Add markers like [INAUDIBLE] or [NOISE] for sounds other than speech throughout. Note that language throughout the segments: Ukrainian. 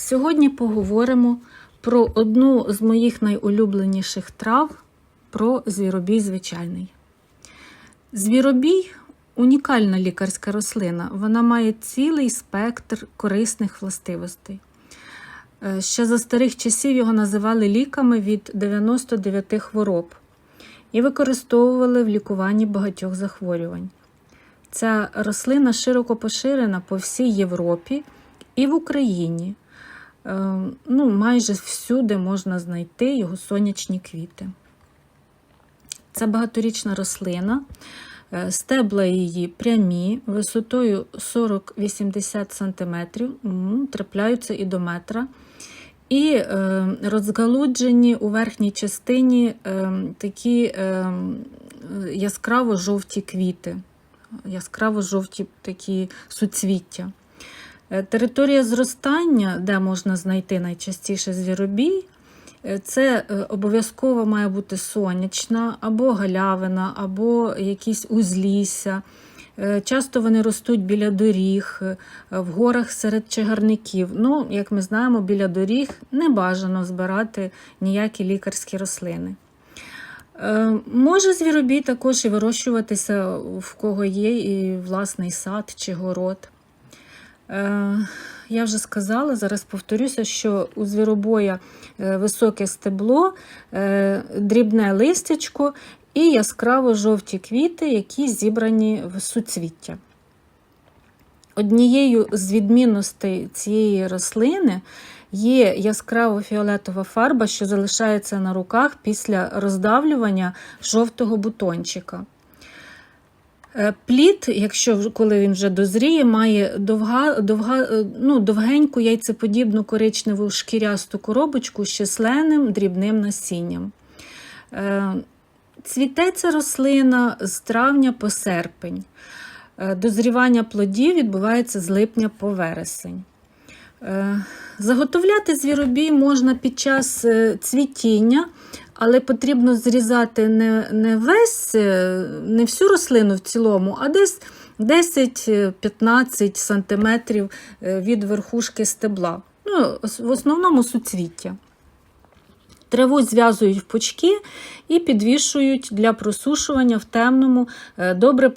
Сьогодні поговоримо про одну з моїх найулюбленіших трав про звіробій звичайний. Звіробій унікальна лікарська рослина. Вона має цілий спектр корисних властивостей. Е, Ще за старих часів його називали ліками від 99 хвороб і використовували в лікуванні багатьох захворювань. Ця рослина широко поширена по всій Європі і в Україні. Е, Ну, майже всюди можна знайти його сонячні квіти. Це багаторічна рослина. Е, Стебла її прямі, висотою 40-80 см, трапляються і до метра. І е, розгалуджені у верхній частині е, такі е, яскраво-жовті квіти, яскраво-жовті такі суцвіття. Е, Територія зростання, де можна знайти найчастіше звіробій, е, це е, обов'язково має бути сонячна, або галявина, або якісь узлісся. Часто вони ростуть біля доріг, в горах серед чагарників. Ну, як ми знаємо, біля доріг не бажано збирати ніякі лікарські рослини. Може звіробій також і вирощуватися, в кого є і власний сад чи город. Е, Я вже сказала, зараз повторюся, що у звіробоя е, високе стебло, е, дрібне листячко і яскраво жовті квіти, які зібрані в суцвіття. Однією з відмінностей цієї рослини є яскраво фіолетова фарба, що залишається на руках після роздавлювання жовтого бутончика. Е, Плід, якщо коли він вже дозріє, має довга, довга, е, ну, довгеньку яйцеподібну коричневу шкірясту коробочку з численним дрібним насінням. Е, Цвіте ця рослина з травня по серпень. Дозрівання плодів відбувається з липня по вересень. Заготовляти звіробій можна під час цвітіння, але потрібно зрізати не, не весь, е, не всю рослину в цілому, а десь 10-15 см від верхушки стебла. Ну, в основному суцвіття. Траву зв'язують в пучки і підвішують для просушування в темному, е, добре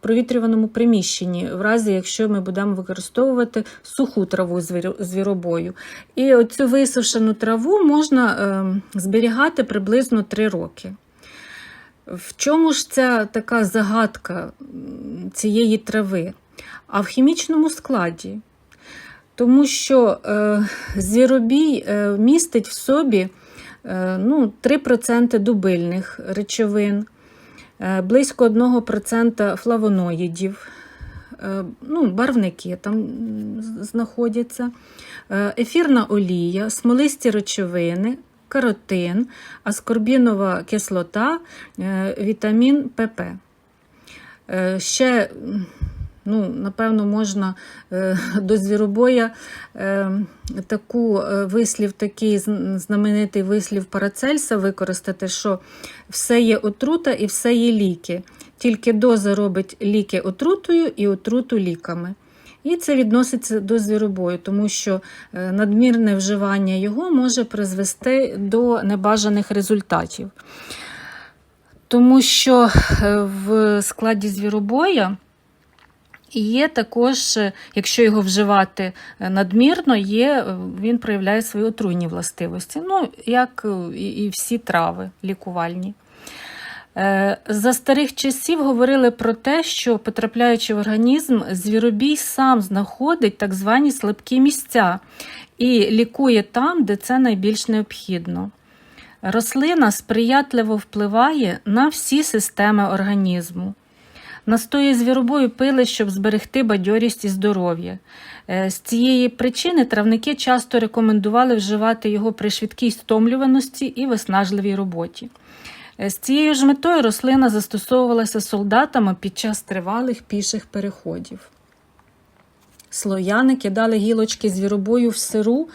провітрюваному приміщенні, в разі якщо ми будемо використовувати суху траву звіробою. І оцю висушену траву можна е, зберігати приблизно 3 роки. В чому ж ця така загадка цієї трави? А в хімічному складі. Тому що е, звіробій е, містить в собі е, ну, 3% дубильних речовин, е, близько 1% флавоноїдів, е, ну, барвники там знаходяться, е, ефірна олія, смолисті речовини, каротин, аскорбінова кислота, е, вітамін ПП. Ще, ну, напевно, можна е, [LAUGHS] до звіробоя е, таку е, вислів, такий знаменитий вислів Парацельса використати, що все є отрута і все є ліки. Тільки доза робить ліки отрутою і отруту ліками. І це відноситься до звіробою, тому що надмірне вживання його може призвести до небажаних результатів. Тому що в складі звіробоя є також, е, якщо його вживати е, надмірно, є, е, він проявляє свої отруйні властивості, ну, як і і всі трави лікувальні. За старих часів говорили про те, що потрапляючи в організм, звіробій сам знаходить так звані слабкі місця і лікує там, де це найбільш необхідно. Рослина сприятливо впливає на всі системи організму. Настої звіробою пили, щоб зберегти бадьорість і здоров'я. Е, З цієї причини травники часто рекомендували вживати його при швидкій стомлюваності і виснажливій роботі. Е, З цією ж метою рослина застосовувалася солдатами під час тривалих піших переходів. Слов'яни кидали гілочки звіробою в сиру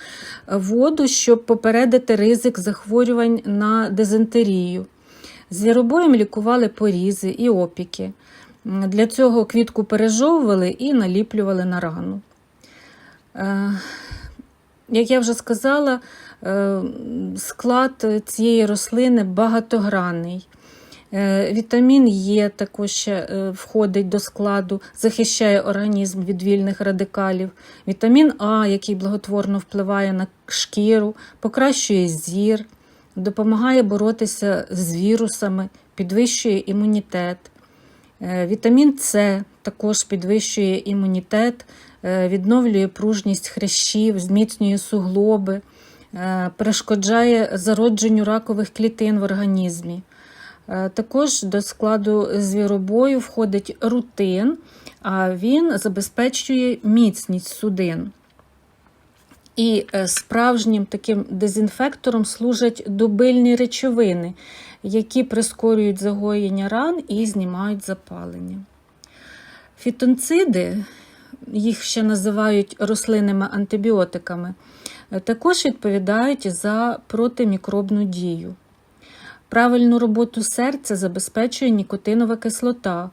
е, воду, щоб попередити ризик захворювань на дизентерію. Звіробоєм лікували порізи і опіки. Для цього квітку пережовували і наліплювали на рану. Е, як я вже сказала, е, склад цієї рослини багатогранний. Е, Вітамін Е також ще входить до складу, захищає організм від вільних радикалів. Вітамін А, який благотворно впливає на шкіру, покращує зір, допомагає боротися з вірусами, підвищує імунітет. Е, Вітамін С також підвищує імунітет, е, відновлює пружність хрящів, зміцнює суглоби, е, перешкоджає зародженню ракових клітин в організмі. Також до складу звіробою входить рутин, а він забезпечує міцність судин. І е, справжнім таким дезінфектором служать добильні речовини, які прискорюють загоєння ран і знімають запалення. Фітонциди, їх ще називають рослинними антибіотиками, е, також відповідають за протимікробну дію. Правильну роботу серця забезпечує нікотинова кислота,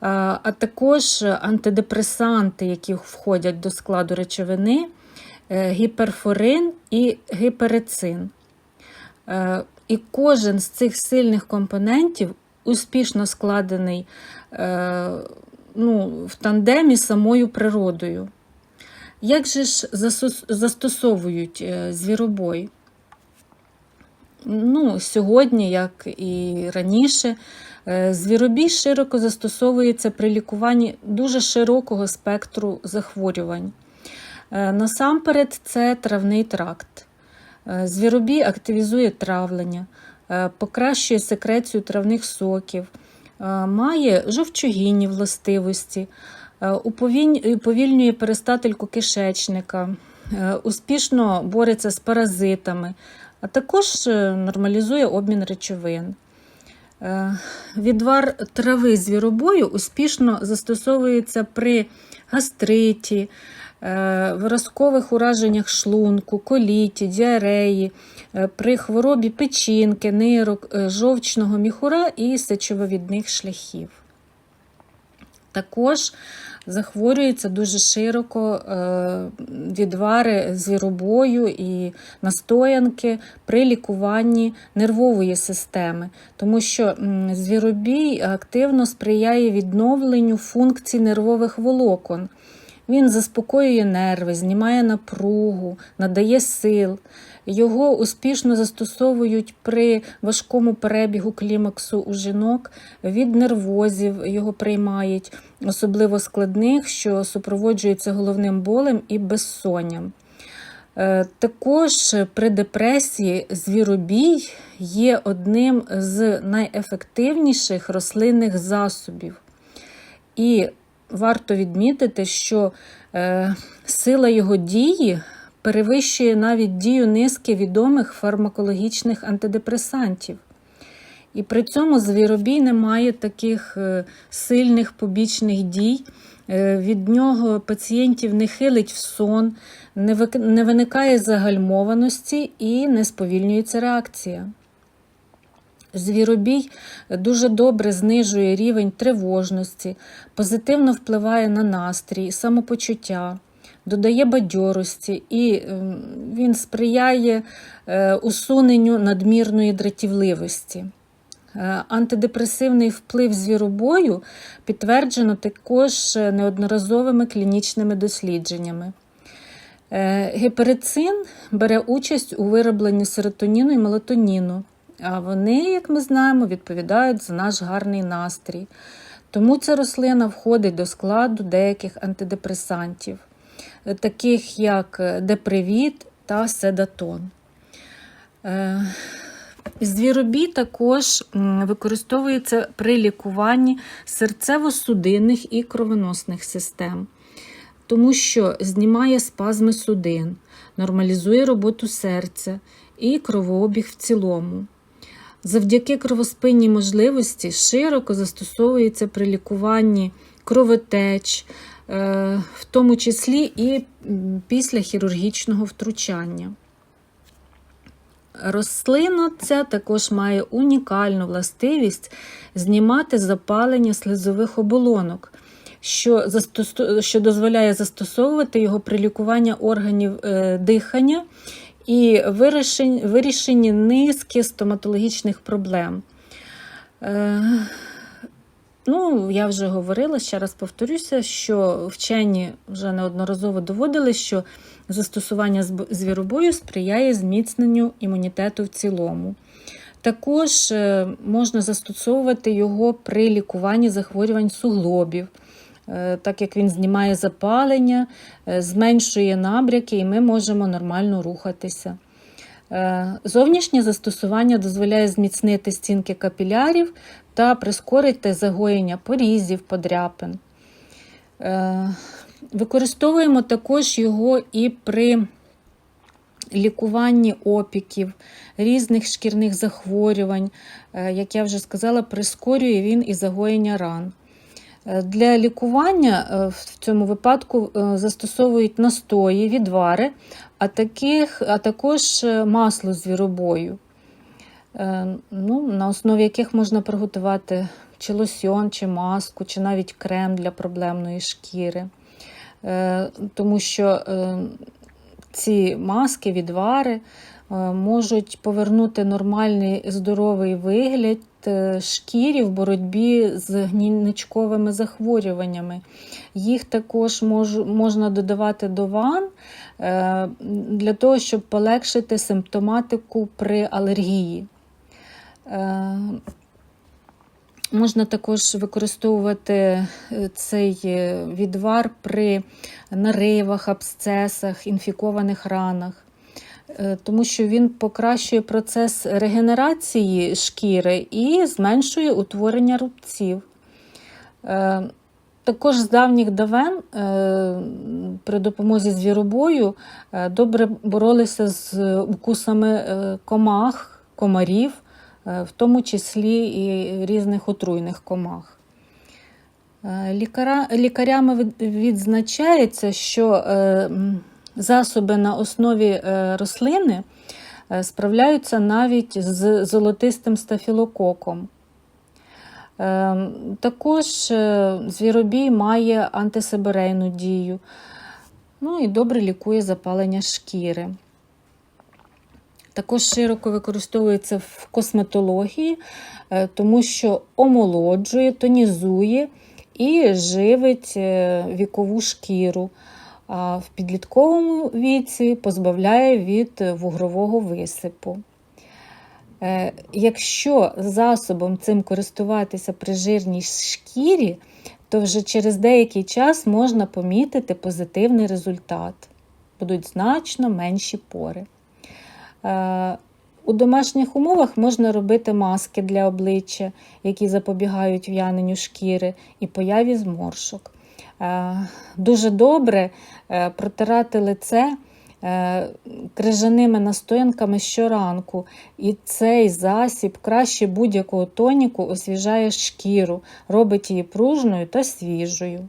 а а також антидепресанти, які входять до складу речовини, е, гіперфорин і гіперецин. Е, І кожен з цих сильних компонентів успішно складений е, ну, в тандемі самою природою. Як же ж застосовують е, звіробой? Ну, сьогодні, як і раніше, е, звіробій широко застосовується при лікуванні дуже широкого спектру захворювань. Е, Насамперед, це травний тракт. Е, Звіробій активізує травлення, е, покращує секрецію травних соків, має жовчогінні властивості, уповільнює перистательку кишечника, успішно бореться з паразитами, а також нормалізує обмін речовин. Відвар трави звіробою успішно застосовується при гастриті, виразкових ураженнях шлунку, коліті, діареї, е, при хворобі печінки, нирок, е, жовчного міхура і сечововідних шляхів. Також захворюються дуже широко е, відвари звіробою і настоянки при лікуванні нервової системи, тому що звіробій активно сприяє відновленню функцій нервових волокон. Він заспокоює нерви, знімає напругу, надає сил. Його успішно застосовують при важкому перебігу клімаксу у жінок, від нервозів його приймають, особливо складних, що супроводжуються головним болем і безсонням. Е, Також при депресії звіробій є одним з найефективніших рослинних засобів. І варто відмітити, що е, сила його дії перевищує навіть дію низки відомих фармакологічних антидепресантів. І при цьому звіробій не має таких е, сильних побічних дій. Е, Від нього пацієнтів не хилить в сон, не виникає загальмованості і не сповільнюється реакція. Звіробій дуже добре знижує рівень тривожності, позитивно впливає на настрій, самопочуття, додає бадьорості і ем, він сприяє е, усуненню надмірної дратівливості. Е, Антидепресивний вплив звіробою підтверджено також е, неодноразовими клінічними дослідженнями. Гіперицин бере участь у виробленні серотоніну і мелатоніну, вони, як ми знаємо, відповідають за наш гарний настрій. Тому ця рослина входить до складу деяких антидепресантів, е, таких як е, депривіт та седатон. Е, Звіробій також використовується при лікуванні серцево-судинних і кровоносних систем, тому що знімає спазми судин, нормалізує роботу серця і кровообіг в цілому. Завдяки кровоспинній можливості широко застосовується при лікуванні кровотеч, е, в тому числі і після хірургічного втручання. Рослина ця також має унікальну властивість знімати запалення слизових оболонок, що, застосу- що дозволяє застосовувати його при лікуванні органів е, дихання і вирішень- вирішенні низки стоматологічних проблем. Е, Ну, я вже говорила, ще раз повторюся, що вчені вже неодноразово доводили, що застосування звіробою сприяє зміцненню імунітету в цілому. Також е, можна застосовувати його при лікуванні захворювань суглобів, так як він знімає запалення, е, зменшує набряки, і ми можемо нормально рухатися. Е, Зовнішнє застосування дозволяє зміцнити стінки капілярів та прискорити загоєння порізів, подряпин. Е, Використовуємо також його і при лікуванні опіків, різних шкірних захворювань. Е, Як я вже сказала, прискорює він і загоєння ран. Е, Для лікування е, в цьому випадку е, застосовують настої, відвари, а, таких, а також масло звіробою, ну, на основі яких можна приготувати чи лосьон, чи маску, чи навіть крем для проблемної шкіри. Тому що ці маски, відвари можуть повернути нормальний здоровий вигляд шкірі в боротьбі з гнійничковими захворюваннями. Їх також мож, можна додавати до ван е, для того, щоб полегшити симптоматику при алергії. Е, Можна також використовувати е, цей е, відвар при наривах, абсцесах, інфікованих ранах, е, тому що він покращує процес регенерації шкіри і зменшує утворення рубців. Е, Також з давніх давен е, при допомозі звіробою е, добре боролися з укусами е, комах, комарів, е, в тому числі і різних отруйних комах. Е, лікарями відзначається, що е, засоби на основі е, рослини е, справляються навіть з золотистим стафілококом. Е, Також звіробій має антисеберейну дію, ну і добре лікує запалення шкіри. Також широко використовується в косметології, тому що омолоджує, тонізує і живить вікову шкіру. В підлітковому віці позбавляє від вугрового висипу. Е, Якщо засобом цим користуватися при жирній шкірі, то вже через деякий час можна помітити позитивний результат. Будуть значно менші пори. Е, У домашніх умовах можна робити маски для обличчя, які запобігають в'яненню шкіри і появі зморшок. Е, Дуже добре е, протирати лице е, крижаними настоянками щоранку. І цей засіб краще будь-якого тоніку освіжає шкіру, робить її пружною та свіжою.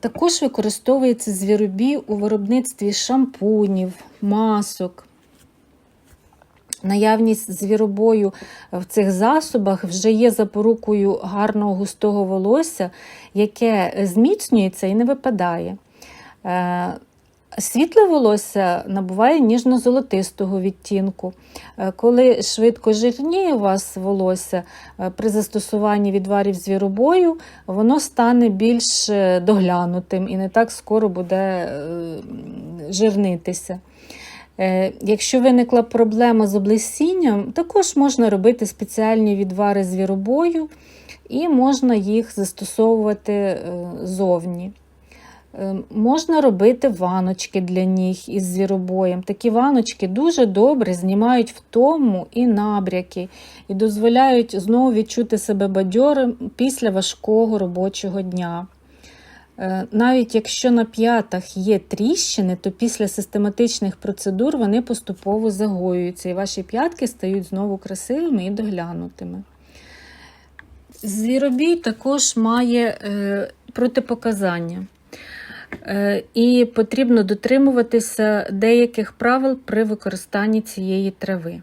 Також використовується звіробій у виробництві шампунів, масок. Наявність звіробою в цих засобах вже є запорукою гарного густого волосся, яке зміцнюється і не випадає. Е, Світле волосся набуває ніжно-золотистого відтінку. Е, Коли швидко жирніє у вас волосся е, при застосуванні відварів звіробою, воно стане більш доглянутим і не так скоро буде жирнитися. Е, Якщо виникла проблема з облесінням, також можна робити спеціальні відвари звіробою і можна їх застосовувати е, зовні. Е, Можна робити ваночки для ніг із звіробоєм. Такі ваночки дуже добре знімають втому і набряки, і дозволяють знову відчути себе бадьорим після важкого робочого дня. Е, Навіть якщо на п'ятах є тріщини, то після систематичних процедур вони поступово загоюються, і ваші п'ятки стають знову красивими і доглянутими. Звіробій також має е, протипоказання. Е, І потрібно дотримуватися деяких правил при використанні цієї трави.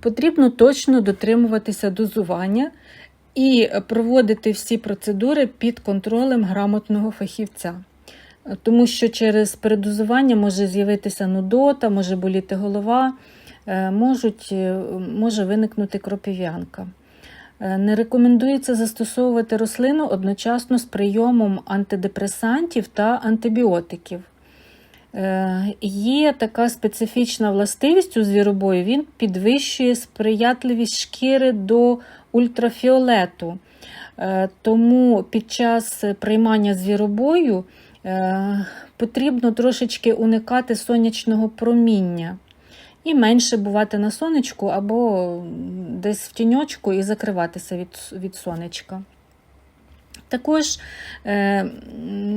Потрібно точно дотримуватися дозування і проводити всі процедури під контролем грамотного фахівця. Тому що через передозування може з'явитися нудота, може боліти голова, е, можуть, е, може виникнути кропів'янка. Е, Не рекомендується застосовувати рослину одночасно з прийомом антидепресантів та антибіотиків. Є така специфічна властивість у звіробою, він підвищує сприятливість шкіри до ультрафіолету. Е, Тому під час приймання звіробою е, потрібно трошечки уникати сонячного проміння і менше бувати на сонечку або десь в тіньочку і закриватися від, від сонечка. Також е,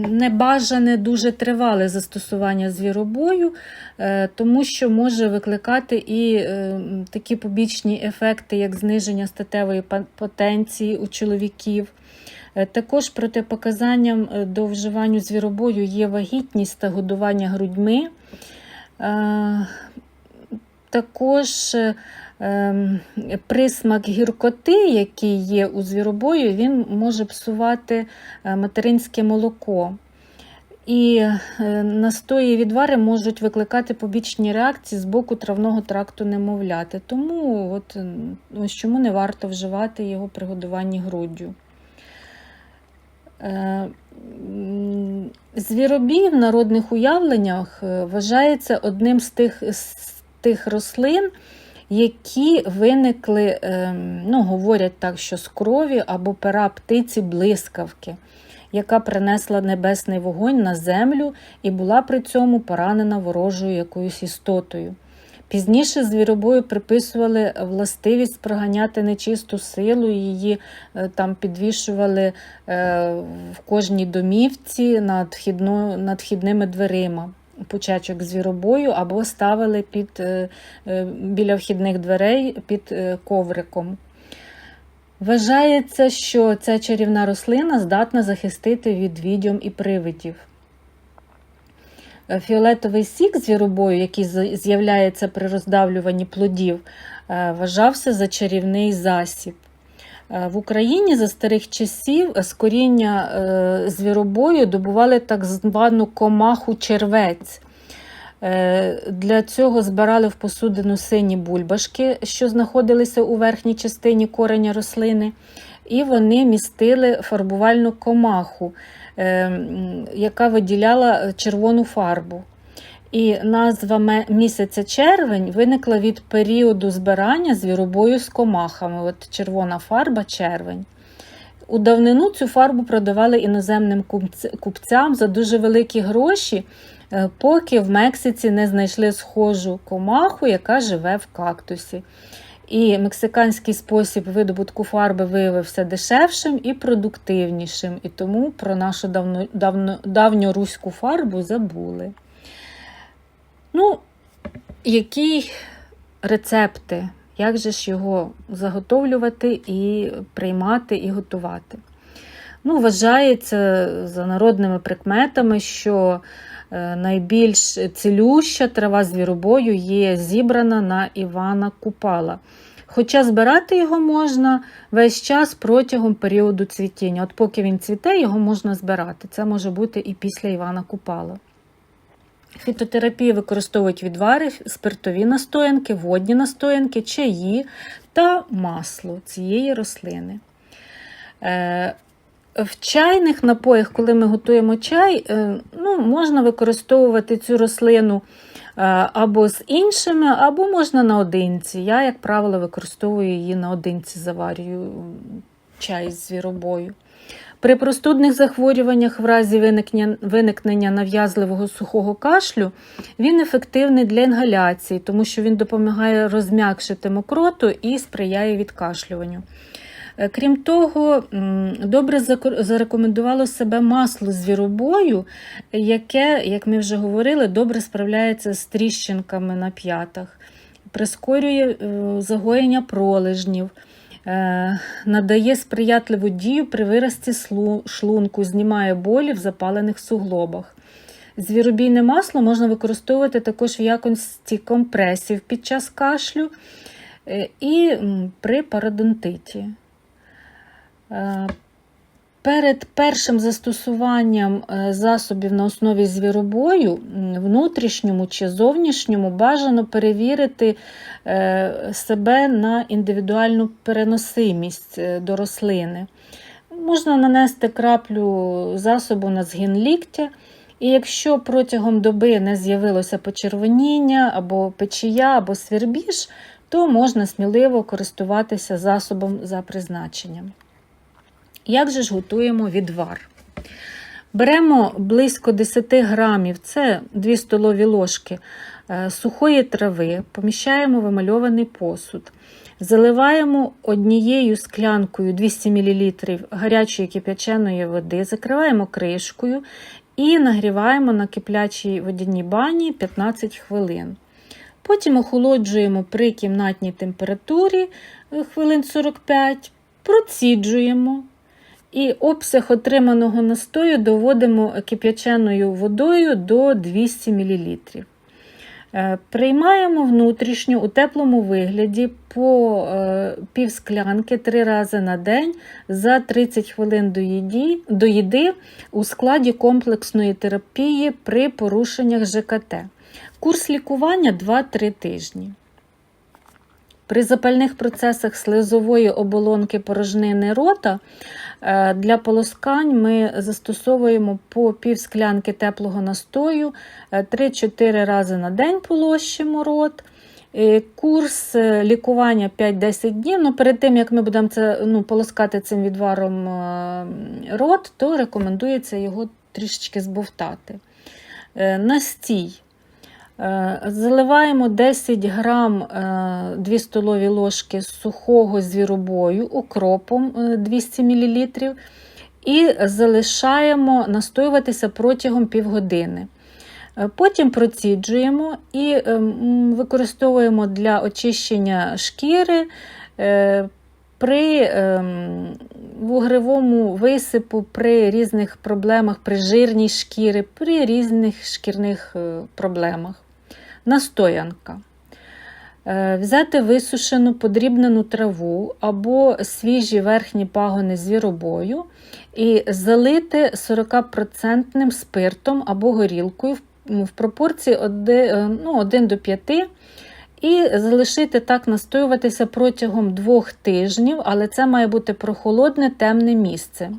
небажане дуже тривале застосування звіробою, е, тому що може викликати і е, такі побічні ефекти, як зниження статевої потенції у чоловіків. Також протипоказанням до вживання звіробою є вагітність та годування грудьми. Також присмак гіркоти, який є у звіробою, він може псувати е, материнське молоко. І е, настої відвари можуть викликати побічні реакції з боку травного тракту немовляти. Тому от, ось чому не варто вживати його при годуванні груддю. Е, Звіробій в народних уявленнях вважається одним з тих, з тих рослин, які виникли, ем, ну, говорять так, що з крові або пера птиці блискавки, яка принесла небесний вогонь на землю і була при цьому поранена ворожою якоюсь істотою. Пізніше звіробою приписували властивість проганяти нечисту силу, її е, там підвішували е, в кожній домівці над, вхідними дверима. Почачок звіробою або ставили під, е, е, біля вхідних дверей під е, ковриком. Вважається, що ця чарівна рослина здатна захистити від відьом і привидів. Фіолетовий сік звіробою, який з'являється при роздавлюванні плодів, вважався за чарівний засіб. Е, В Україні за старих часів з коріння е, звіробою добували так звану комаху червець. Е, Для цього збирали в посудину сині бульбашки, що знаходилися у верхній частині кореня рослини, і вони містили фарбувальну комаху, е, яка виділяла червону фарбу. І назва місяця червень виникла від періоду збирання звіробою з комахами. От червона фарба червень. У давнину цю фарбу продавали іноземним купцям за дуже великі гроші, е, поки в Мексиці не знайшли схожу комаху, яка живе в кактусі. І мексиканський спосіб видобутку фарби виявився дешевшим і продуктивнішим, і тому про нашу давно, давно, давньоруську фарбу забули. Ну, які рецепти? Як же ж його заготовлювати і приймати і готувати? Ну, вважається за народними прикметами, що е, найбільш цілюща трава звіробою є зібрана на Івана Купала. Хоча збирати його можна весь час протягом періоду цвітіння. От поки він цвіте, його можна збирати. Це може бути і після Івана Купала. Фітотерапії використовують відвари, спиртові настоянки, водні настоянки, чаї та масло цієї рослини. Е, В чайних напоях, коли ми готуємо чай, е, ну, можна використовувати цю рослину е, або з іншими, або можна наодинці. Я, як правило, використовую її наодинці, заварюю чай з звіробою. При простудних захворюваннях в разі виникнення, нав'язливого сухого кашлю він ефективний для інгаляції, тому що він допомагає розм'якшити мокроту і сприяє відкашлюванню. Е, Крім того, добре зарекомендувало себе масло звіробою, яке, як ми вже говорили, добре справляється з тріщинками на п'ятах, прискорює е, загоєння пролежнів, надає сприятливу дію при вирості шлунку, знімає болі в запалених суглобах. Звіробійне масло можна використовувати також в якості компресів під час кашлю е, і при пародонтиті. Перед першим застосуванням е, засобів на основі звіробою, внутрішньому чи зовнішньому, бажано перевірити е, себе на індивідуальну переносимість е, до рослини. Можна нанести краплю засобу на згин ліктя, і якщо протягом доби не з'явилося почервоніння або печія, або свірбіж, то можна сміливо користуватися засобом за призначенням. Як же ж готуємо відвар? Беремо близько 10 грамів, це 2 столові ложки е, сухої трави, поміщаємо в емальований посуд, заливаємо однією склянкою 200 мл гарячої кип'яченої води, закриваємо кришкою і нагріваємо на киплячій водяній бані 15 хвилин. Потім охолоджуємо при кімнатній температурі е, хвилин 45, проціджуємо. І обсяг отриманого настою доводимо кип'яченою водою до 200 мл. Е, Приймаємо внутрішню у теплому вигляді по е, пів склянки 3 рази на день за 30 хвилин до їді, до їди у складі комплексної терапії при порушеннях ЖКТ. Курс лікування 2-3 тижні. При запальних процесах слизової оболонки порожнини рота е, для полоскань ми застосовуємо по пів склянки теплого настою 3-4 рази на день полощимо рот. Е, Курс е, лікування 5-10 днів. Ну, перед тим, як ми будемо це, ну, полоскати цим відваром е, рот, то рекомендується його трішечки збовтати. Е, Настій. Е, Заливаємо 10 грам е, 2 столові ложки сухого звіробою укропом е, 200 мл і залишаємо настоюватися протягом півгодини. Е, Потім проціджуємо і е, використовуємо для очищення шкіри е, при ем, вугревому висипу, при різних проблемах, при жирній шкірі, при різних шкірних е, проблемах. Настоянка. Е, Взяти висушену подрібнену траву або свіжі верхні пагони звіробою і залити 40% спиртом або горілкою в- пропорції 1, ну, 1 до 5 і залишити так настоюватися протягом двох тижнів, але це має бути прохолодне, темне місце.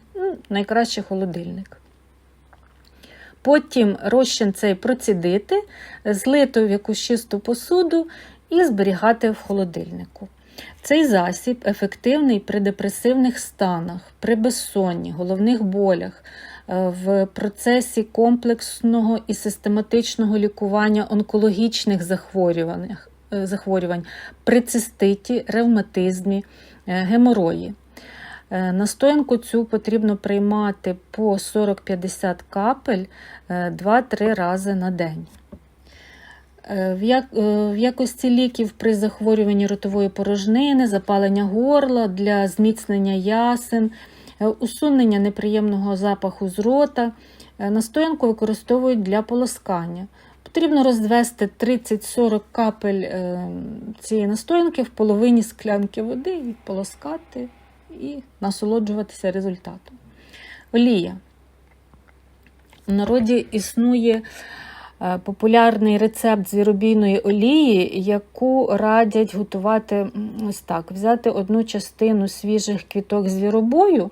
Найкраще холодильник. Потім розчин цей процідити, злити в якусь чисту посуду і зберігати в холодильнику. Цей засіб ефективний при депресивних станах, при безсонні, головних болях, е, в процесі комплексного і систематичного лікування онкологічних захворювань, е, захворювань при циститі, ревматизмі, е, геморої. Е, Настоянку цю потрібно приймати по 40-50 капель е, 2-3 рази на день. Е, В як- е, в якості ліків при захворюванні ротової порожнини, запалення горла для зміцнення ясен, е, усунення неприємного запаху з рота. е, Настоянку використовують для полоскання. Потрібно розвести 30-40 капель е, цієї настоянки в половині склянки води і полоскати і насолоджуватися результатом. Олія. У народі існує е, популярний рецепт звіробійної олії, яку радять готувати ось так: взяти одну частину свіжих квіток звіробою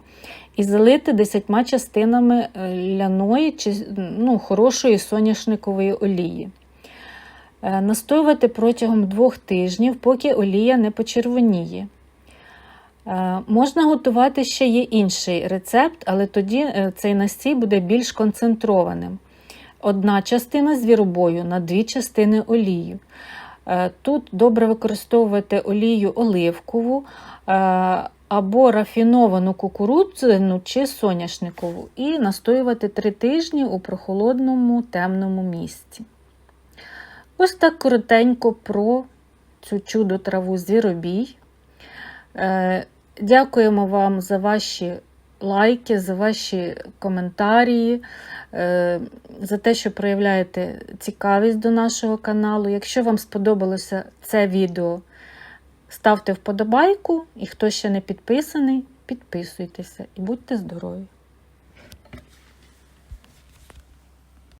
і залити 10 частинами е, ляної чи ну, хорошої соняшникової олії. Е, Настоювати протягом двох тижнів, поки олія не почервоніє. Е, Можна готувати ще є інший рецепт, але тоді е, цей настій буде більш концентрованим. Одна частина звіробою на дві частини олію. Е, Тут добре використовувати олію оливкову або рафіновану кукурудзяну чи соняшникову і настоювати три тижні у прохолодному темному місці. Ось так коротенько про цю чудо траву звіробій. Дякуємо вам за ваші лайки, за ваші коментарі, е, за те, що проявляєте цікавість до нашого каналу. Якщо вам сподобалося це відео, ставте вподобайку, і хто ще не підписаний, підписуйтеся і будьте здорові!